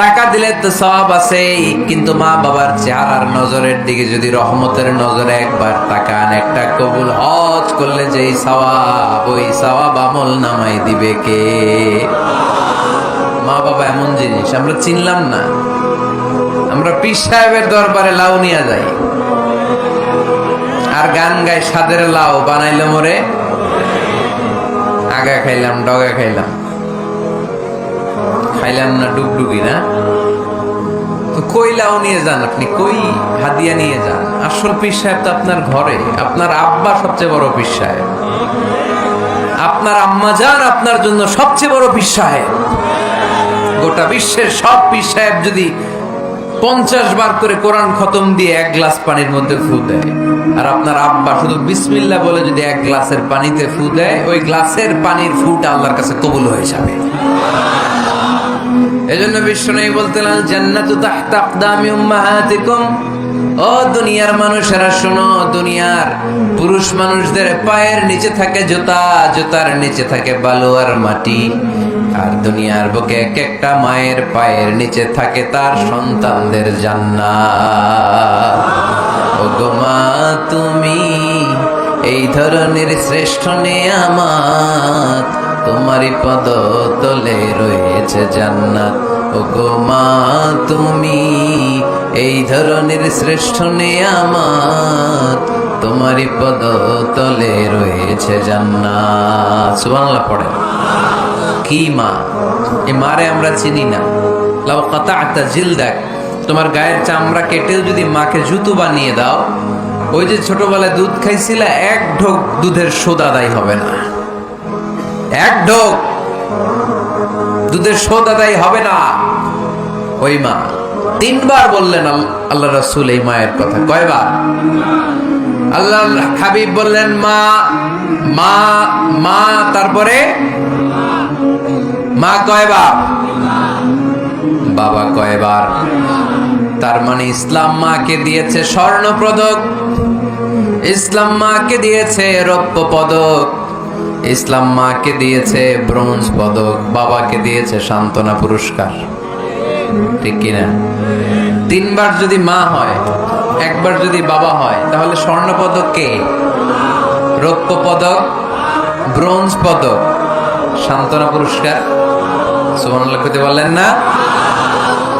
টাকা দিলে তো সওয়াব আছেই, কিন্তু মা বাবার চেহারার নজরের দিকে যদি রহমতের নজরে একবার তাকান, একটা কবুল হজ করলে যেই সওয়াব, ওই সওয়াব আমল নামাই দিবে কে? মা বাবা এমন জিনিস, আমরা চিনলাম না। আমরা পীর সাহেবের দরবারে লাউ নিয়ে যাই। আর গান গায় সাদের লাউ, বানাইলো মোরে, আগা খাইলাম, ডগা খাইলাম। খাইলাম না ডুগডুগি না। তো কই নিয়ে যান আপনি, কই হাদিয়া নিয়ে যান। আসল পীর সাহেব তো আপনার ঘরে, আপনার আব্বা সবচেয়ে বড় পীর সাহেব। আপনার আম্মা যান আপনার জন্য সবচেয়ে বড় পীর সাহেব। গোটা বিশ্বের সব পীর সাহেব যদি পঞ্চাশ বার করে কোরআন খতম দিয়ে এক গ্লাস পানির মধ্যে ফু দেয়, আর আপনার আব্বা শুধু বিসমিল্লা বলে যদি এক গ্লাসের পানিতে ফু দেয়, ওই গ্লাসের পানির ফুটা আল্লাহর কাছে কবুল হয়ে যাবে। এজন্য বিশ্ব নেই বলতে জান্নাতু তাহতা আকদামি উম্মাহাতিকুম। ও দুনিয়ার মানুষেরা, শোনো, দুনিয়ার পুরুষ মানুষদের পায়ের নিচে থাকে জুতা, জুতার নিচে থাকে বালু আর মাটি। আর দুনিয়ার বুকে এক একটা মায়ের পায়ের নিচে থাকে তার সন্তানদের জান্নাত। ও গো মা, তুমি এই ধরনের শ্রেষ্ঠ নিয়ামত তোমারই পদ তলে রয়েছে জান্নাত। ও গো মা, তুমি এই ধরনের শ্রেষ্ঠ নিয়ামত তোমারই পদ তলে রয়েছে জান্নাত। সুবহানাল্লাহ পড়ে কি মা? এই মারে আমরা চিনি না। লাও কথা একটা জিল দেখ তোমার গায়ের চামড়া কেটেও যদি মাকে জুতো বানিয়ে দাও, ওই যে ছোটবেলায় দুধ খাইছিলা, এক ঢোক দুধের সোদা দায়ী হবে না। এক ঢোক। দুধের শোধ আদায় হবে না। ওই মা তিনবার বললেন আল- আল্লাহ রসুল এই মায়ের কথা। কয়বার? আল্লাহ হাবিব বললেন, মা মা মা, তারপরে? মা, কয়বার? বাবা, কয়বার? তার মানে ইসলাম মাকে দিয়েছে স্বর্ণ পদক ইসলাম মাকে দিয়েছে রৌপ্য পদক। ইসলাম মাকে দিয়েছে ব্রোঞ্জ পদক, বাবাকে দিয়েছে সান্ত্বনা পুরস্কার। ঠিক কিনা? তিনবার যদি মা হয়, একবার যদি বাবা হয়, তাহলে স্বর্ণ পদক কে? রৌপ্য পদক, ব্রোঞ্জ পদক। সান্ত্বনা পুরস্কার। করতে বললেন না?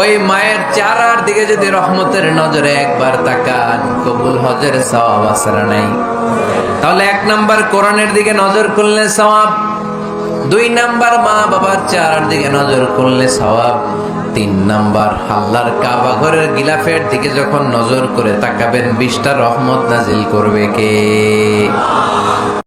ওই মায়ের চারার দিকে যদি রহমতের নজরে একবার তাকান, কবুল হজের সওয়াব আসরা নাই। তাহলে এক নাম্বার কোরআনের দিকে নজর করলে সওয়াব, দুই নাম্বার মা বাবার চারার দিকে নজর করলে সওয়াব, তিন নাম্বার আল্লাহর কাবা ঘরের গিলাফের দিকে যখন নজর করে তাকাবেন, বিশটা রহমত নাজিল করবে কে?